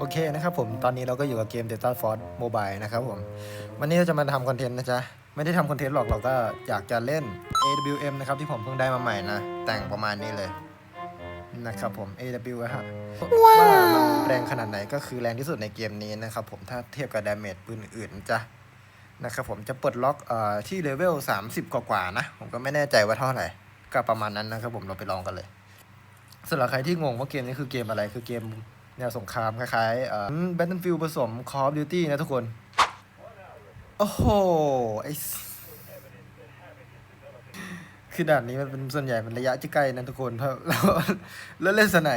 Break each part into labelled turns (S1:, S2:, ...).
S1: โอเคนะครับผม ตอนนี้เราก็อยู่กับเกม Delta Force Mobile นะครับผม วันนี้เราจะมาทำคอนเทนต์นะจ๊ะ ไม่ได้ทำคอนเทนต์หรอก เราก็อยากจะเล่น AWM นะครับ ที่ผมเพิ่งได้มาใหม่นะ แต่งประมาณนี้เลย นะครับผม AW ฮะว่ามันแรงขนาดไหนก็คือแรงที่สุดในเกมนี้นะครับผม ถ้าเทียบกับดาเมจปืนอื่นจ๊ะนะครับผม จะปลดล็อกเอ่อที่เลเวล 30 กว่าๆนะ ผมก็ไม่แน่ใจว่าเท่าไหร่ ก็ประมาณนั้นนะครับผม เราไปลองกันเลยสำหรับใครที่งงว่าเกมนี้คือเกมอะไร คือเกม แนวสงครามคล้ายๆเอ่อ Battlefield ผสม Call of Duty นะทุกคน โอ้โหไอสคือด่านนี้มันเป็นส่วนใหญ่เป็นระยะที่ใกล้นะทุกคนเพราะเราแล้วเล่นสไน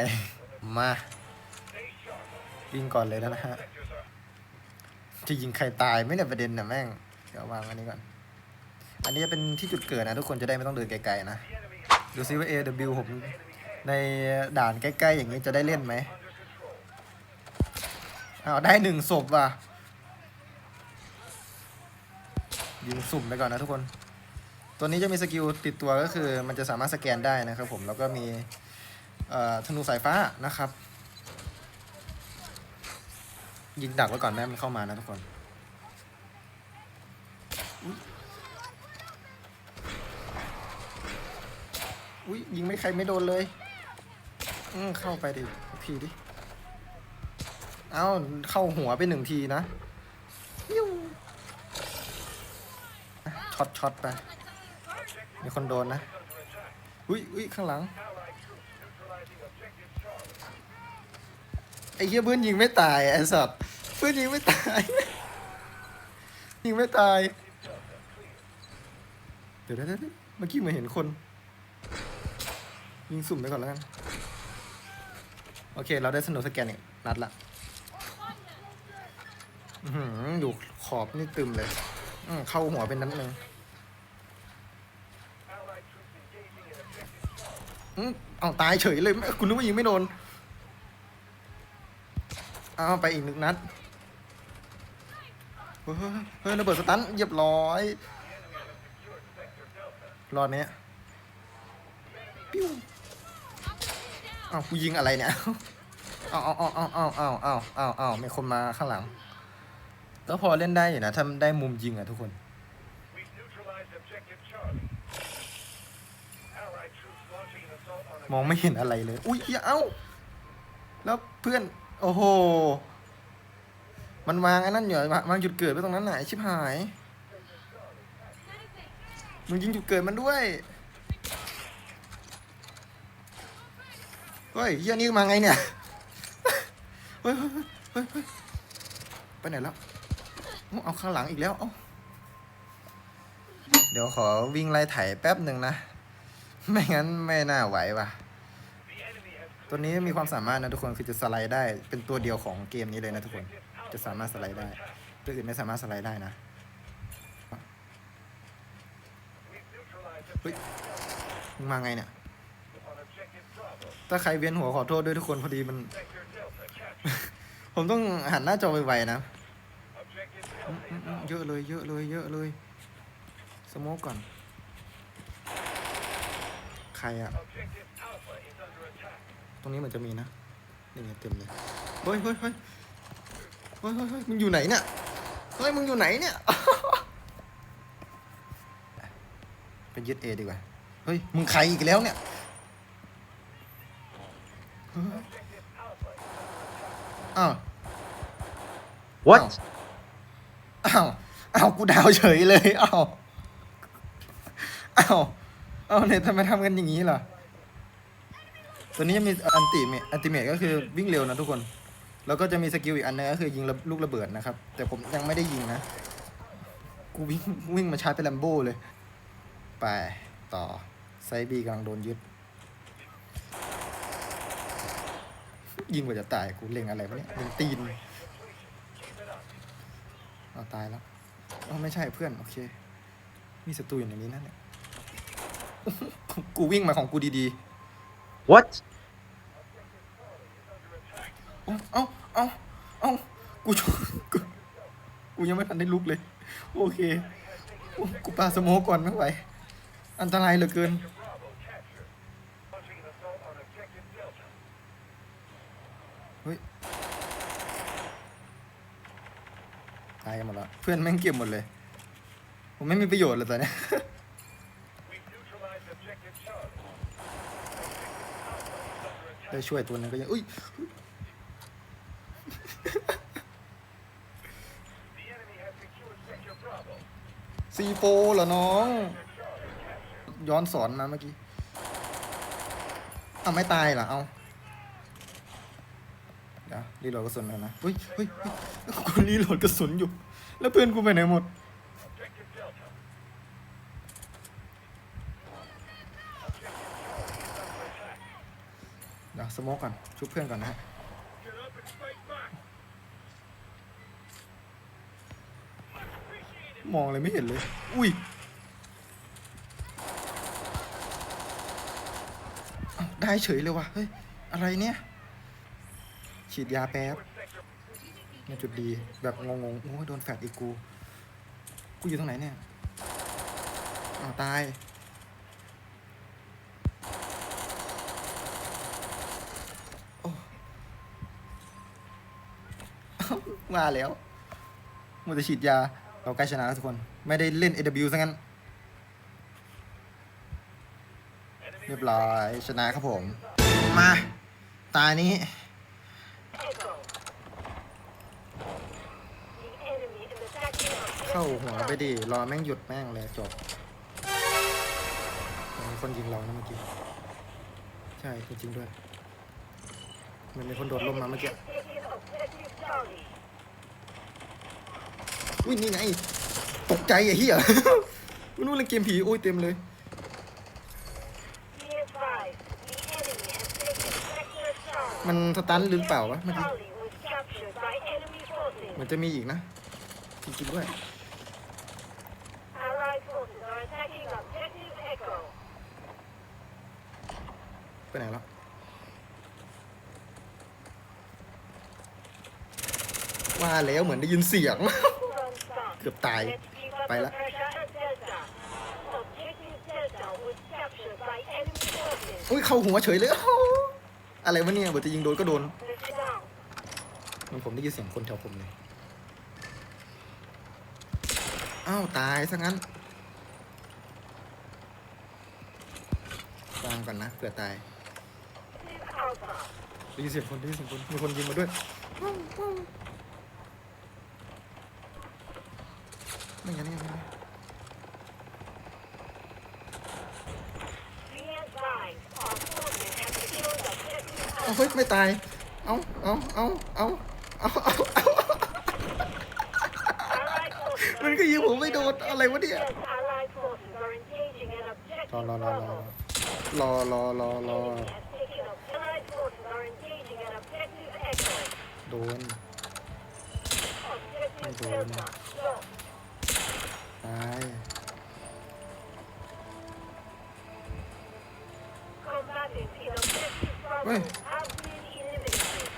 S1: มาวิ่งก่อนเลยนะฮะ จะยิงใครตายไม่เนี่ยประเด็นนะแม่ง เดี๋ยววางอันนี้ก่อน อันนี้จะเป็นที่จุดเกิดนะทุกคนจะได้ไม่ต้องเดินไกลๆนะ ดูซิว่า AW ผมในด่านใกล้ๆอย่างนี้จะได้เล่นไหม เอาได้หนึ่งศพว่ะยิงสุ่มไปก่อนนะทุกคน ตัวนี้จะมีสกิลติดตัวก็คือ มันจะสามารถสแกนได้นะครับผม แล้วก็มีธนูสายฟ้านะครับ ยิงดักไว้ก่อนแม่มันเข้ามานะทุกคนอุ๊ยยิงไม่ใครไม่โดนเลย อืมเข้าไปดิทีดิ เอ้าเข้าหัวไปหนึ่งทีนะยิ้วช็อตช็อตไป มีคนโดนนะ อุ้ยอุ้ยข้างหลัง ไอ้เหี้ยเพื่อนยิงไม่ตายไอ้สัตว์เพื่อนยิงไม่ตาย ยิงไม่ตาย เดี๋ยวเดี๋ยวเดี๋ยวเมื่อกี้เหมือนเห็นคน ยิงสุ่มไปก่อนแล้วกัน โอเค เราได้สนุกสแกนอีกนัดละ อื้อหืออยู่ขอบนี่ตึมเลย อื้อเข้าหัวเป็นนัดหนึ่งอืมเอาตายเฉยเลยคุณนึกว่ายิงไม่โดนเอาไปอีกหนึ่งนัดเฮ้ยเฮ้ยระเบิดสตันเรียบร้อยรอดเนี้ยปิ้วอ้าวกูยิงอะไรเนี่ยอ้าวอ้าวอ้าวอ้าวอ้าวอ้าวอ้าวอ้าวอ้าวมีคนมาข้างหลัง ก็พอเล่นได้อยู่นะ ถ้าได้มุมยิงอะทุกคน มองไม่เห็นอะไรเลย อุ้ยเอ้า แล้วเพื่อน โอ้โห มันวางไอ้นั่นอยู่วางจุดเกิดไว้ตรงนั้นไหนชิบหาย มึงยิงจุดเกิดมันด้วย เฮ้ยเฮียนี่มาไงเนี่ย เฮ้ยเฮ้ยเฮ้ยไปไหนแล้ว เอาข้างหลังอีกแล้ว เอาเดี๋ยวขอวิ่งไล่ไถแป๊บหนึ่งนะ ไม่งั้นไม่น่าไหวว่ะ ตัวนี้มีความสามารถนะทุกคนคือจะสไลด์ได้ เป็นตัวเดียวของเกมนี้เลยนะทุกคน จะสามารถสไลด์ได้ ตัวอื่นไม่สามารถสไลด์ได้นะเฮ้ยมึงมาไงเนี่ย ถ้าใครเวียนหัวขอโทษด้วยทุกคนพอดีมัน ผมต้องหันหน้าจอไวๆนะ เยอะเลยเยอะเลยเยอะเลย สโมกก่อน ใครอะตรงนี้เหมือนจะมีนะ นี่ไงเต็มเลยเฮ้ยเฮ้ยเฮ้ยเฮ้ยเฮ้ยเฮ้ยมึงอยู่ไหนเนี่ย เฮ้ยมึงอยู่ไหนเนี่ย ไปยึดเอดีกว่า เฮ้ยมึงใครอีกแล้วเนี่ยเฮ้ยอ้าว
S2: What?
S1: อ้าวอ้าวกูดาวเฉยเลยอ้าวอ้าวอ้าวเนี่ยทำไมทำกันอย่างนี้ล่ะตัวนี้จะมีอันติเมอันติเมตก็คือวิ่งเร็วนะทุกคน แล้วก็จะมีสกิลอีกอันนึงก็คือยิงระลูกระเบิดนะครับ แต่ผมยังไม่ได้ยิงนะ กูวิ่งวิ่งมาชาร์จเป็นแลมโบ้เลย ไปต่อไซบีกำลังโดนยึด ยิงกว่าจะตายกูเล็งอะไรวะเนี่ยเล็งตีน เอาตายแล้วอ๋อไม่ใช่เพื่อน โอเค มีศัตรูอยู่ในนี้นั่นเนี่ย กูวิ่งมาของกูดี
S2: What?
S1: ๆ เอาเอาเอาเอากูชกูกูยังไม่ทันได้ลุกเลย โอเค กูปาสโมกก่อนไม่ไหว อันตรายเหลือเกิน
S3: Launching an assault on objective Delta.
S1: เฮ้ย ตายกันหมดแล้ว เพื่อนแม่งเก็บหมดเลย ผมไม่มีประโยชน์เลยตอนนี้ได้ช่วยตัวนึงก็ยัง อุ้ยซีโฟเหรอน้อง ย้อนสอนมาเมื่อกี้ เอาไม่ตายเหรอ เอา รีโหลดกระสุนแล้วนะเฮ้ยเฮ้ยกูรีโหลดกระสุนอยู่ แล้วเพื่อนกูไปไหนหมด เดี๋ยวสโมกก่อนชุบเพื่อนก่อนนะฮะมองอะไรไม่เห็นเลย อุ้ยได้เฉยเลยว่ะ เฮ้ย อะไรเนี่ย ฉีดยาแป๊บในจุดดีแบบงงๆโอ้ยโดนแฟดอีกกู กูอยู่ตรงไหนเนี่ยอ้าวตาย โอ้มาแล้วมันจะฉีดยา เราใกล้ชนะแล้วทุกคน ไม่ได้เล่น AW ซะงั้น เรียบร้อย ชนะครับผม มา ตานี้ เข้าหัวไปดิ รอแม่งหยุดแม่งเลยจบมีคนยิงเรานะเมื่อกี้ ใช่จริงๆด้วย มันมีคนโดดลงมาเมื่อกี้ อุ้ยนี่ไง ตกใจไอ้เหี้ยไม่รู้เล่นเกมผีโอ้ยเต็มเลยมันสตันหรือเปล่าวะเมื่อกี้เหมันจะมีอีกนะจริงๆด้วย ไปไหนแล้วว่าแล้วเหมือนได้ยินเสียง
S4: Hold on stop.
S1: เกือบตาย
S4: Let's keep up
S1: ไป
S4: the
S1: ละ
S4: pressure at Delta. Objective Delta was captured by enemy forces.
S1: อุ้ยเข้าหัวเฉยเลยอ้าวอะไรวะเนี่ยเบอร์จะยิงโดนก็โดน
S4: Lift it down.
S1: มันผมได้ยินเสียงคนแถวผมเลย อ้าวตายซะงั้นฟังก่อนนะเผื่อตาย
S4: Objective Alpha.
S1: ได้ยินเสียงคนได้ยินเสียงคนมีคนยิงมาด้วยไม่งั้นไม่งั้นเอาเฮ้ยไม่ตาย เอาเอาเอาเอาเอาเอาเอามันก็ยิงผมไม่โดนอะไรวะเนี่ยรอรอรอรอรอรอรอ โดน
S4: ไม่
S1: โด
S4: น
S1: ตาย
S4: เฮ้ย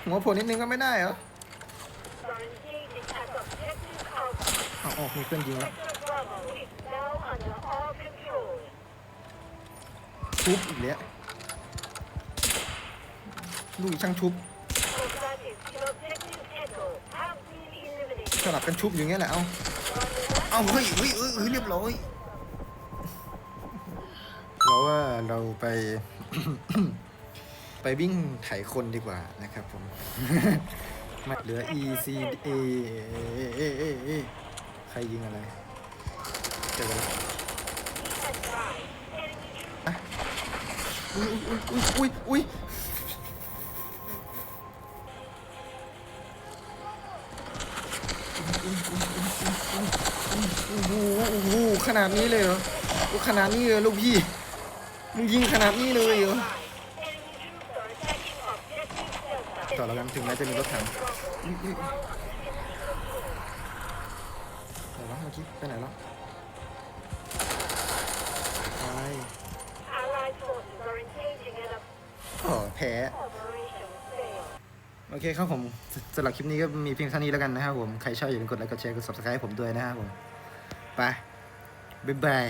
S1: หัวผลนิดนึงก็ไม่ได้เหรออาอกมีเพื่อนยิงแล้วทุบอีกแล้วลูกช่างชุบ สลับกันชุบอย่างเงี้ยแหละเอาเอาเฮ้ยเฮ้ยเฮ้ยเฮ้ยเรียบร้อยเราว่าเราไป ไปวิ่งไถคนดีกว่านะครับผมม่เหลือ E C A A A A ใครยิงอะไรเจอกันแล้ว
S4: Be advised, enemy troops
S1: อุ้ยอุ้ยอุ้ยอุ้ย โอ้โหโอ้โหขนาดนี้เลยเหรอขนาดนี้เลยลูกพี่มึงยิงขนาดนี้เลยเหรอต่อแล้วกันถึงแม้จะมีรถถังไหนวะเมื่อกี้ไปไหนแล้วไปอ๋อแพ้ อเคครับผมสำหรับคลิปนี้ก็มีเพียงเท่านี้แล้วกันนะครับผม ใครชอบอย่าลืมกดไลค์กดแชร์กด subscribe ให้ผมด้วยนะครับผม ไป บ๊ายบาย